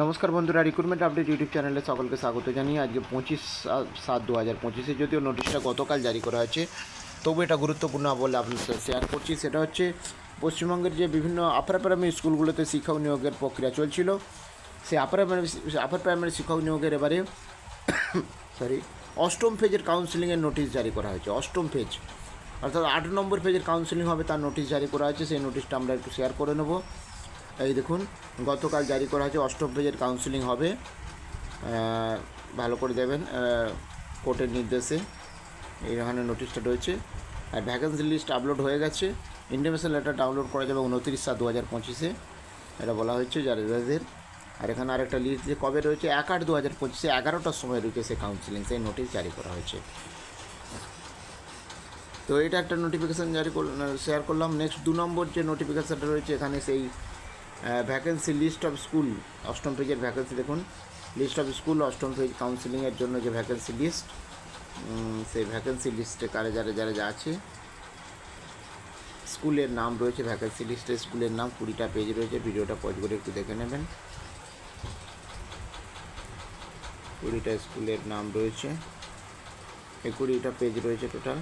নমস্কার বন্ধুরা recruitment update YouTube চ্যানেলে সকলকে স্বাগত জানিয়ে আজকে পঁচিশ সাত দু হাজার পঁচিশে যদিও নোটিশটা গতকাল জারি করা হয়েছে, তবু এটা গুরুত্বপূর্ণ বলে আপনার শেয়ার করছি। সেটা হচ্ছে, পশ্চিমবঙ্গের যে বিভিন্ন আপার প্রাইমারি স্কুলগুলোতে শিক্ষক নিয়োগের প্রক্রিয়া চলছিল, সেই আপার প্রাইমারি আপার প্রাইমারি শিক্ষক নিয়োগের এবারে সরি অষ্টম ফেজের কাউন্সিলিংয়ের নোটিশ জারি করা হয়েছে, অষ্টম ফেজ অর্থাৎ আট নম্বর ফেজের কাউন্সিলিং হবে তার নোটিশ জারি করা হয়েছে, সেই নোটিশটা আমরা একটু শেয়ার করে নেব। এই দেখুন, গতকাল জারি করা হয়েছে, অষ্টম পেজের কাউন্সিলিং হবে। ভালো করে দেবেন কোর্টের নির্দেশে। এইখানে নোটিশটা রয়েছে। আর ভ্যাকেন্সি লিস্ট আপলোড হয়ে গেছে। ইন্টিমেশন লেটার ডাউনলোড করা যাবে উনত্রিশ সাত দু হাজার পঁচিশে। এটা বলা হয়েছে যাদের আর এখানে আরেকটা লিস্ট যে কবে রয়েছে, এক আট দু হাজার পঁচিশে এগারোটার সময় রয়েছে সেই কাউন্সিলিং সেই নোটিশ জারি করা হয়েছে। তো এটা একটা নোটিফিকেশান জারি শেয়ার করলাম। নেক্সট দু নম্বর যে নোটিফিকেশানটা রয়েছে, এখানে সেই ভ্যাকেন্সি লিস্ট অফ স্কুল অষ্টম পেজের ভ্যাকেন্সি দেখুন। লিস্ট অফ স্কুল অষ্টম পেজ কাউন্সিলিংয়ের জন্য যে ভ্যাকেন্সি লিস্ট সেই ভ্যাকেন্সি লিস্টে কারে যারা যারা যা আছে। স্কুলের নাম রয়েছে ভ্যাকেন্সি লিস্টে স্কুলের নাম, কুড়িটা পেজ রয়েছে, ভিডিওটা পজ করে একটু দেখে নেবেন। কুড়িটা স্কুলের নাম রয়েছে এই কুড়িটা পেজ রয়েছে টোটাল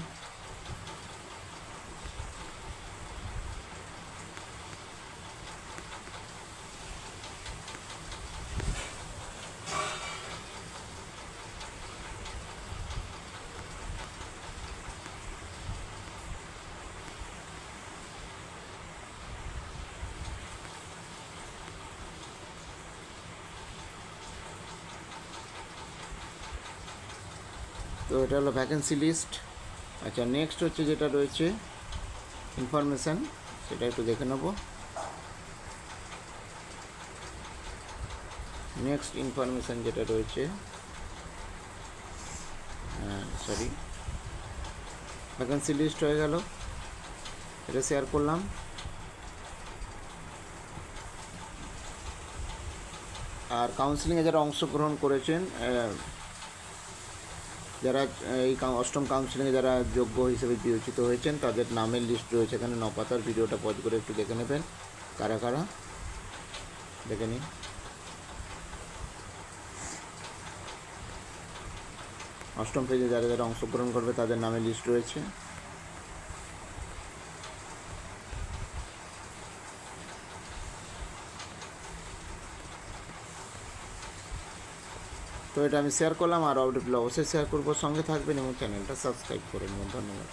তো এটা হলো ভ্যাকেন্সি লিস্ট আচ্ছা নেক্সট হচ্ছে যেটা রয়েছে ইনফরমেশান সেটা একটু দেখে নেব। নেক্সট ইনফরমেশান যেটা রয়েছে সরি ভ্যাকেন্সি লিস্ট হয়ে গেল। এটা শেয়ার করলাম। আর কাউন্সিলিংয়ে যারা অংশগ্রহণ করেছেন যারা এই অষ্টম কাউন্সিলিংয়ে যারা যোগ্য হিসেবে বিবেচিত হয়েছেন, তাদের নামের লিস্ট রয়েছে এখানে, নপাতার ভিডিওটা পজ করে একটু দেখে নেবেন। কারা কারা? দেখে নিন। অষ্টম পেজে যারা যারা অংশগ্রহণ করবে, তাদের নামে লিস্ট রয়েছে। তো এটা আমি শেয়ার করলাম আর অবশ্যই শেয়ার করব। সঙ্গে থাকবেন এবং চ্যানেলটা সাবস্ক্রাইব করে নেবেন। ধন্যবাদ।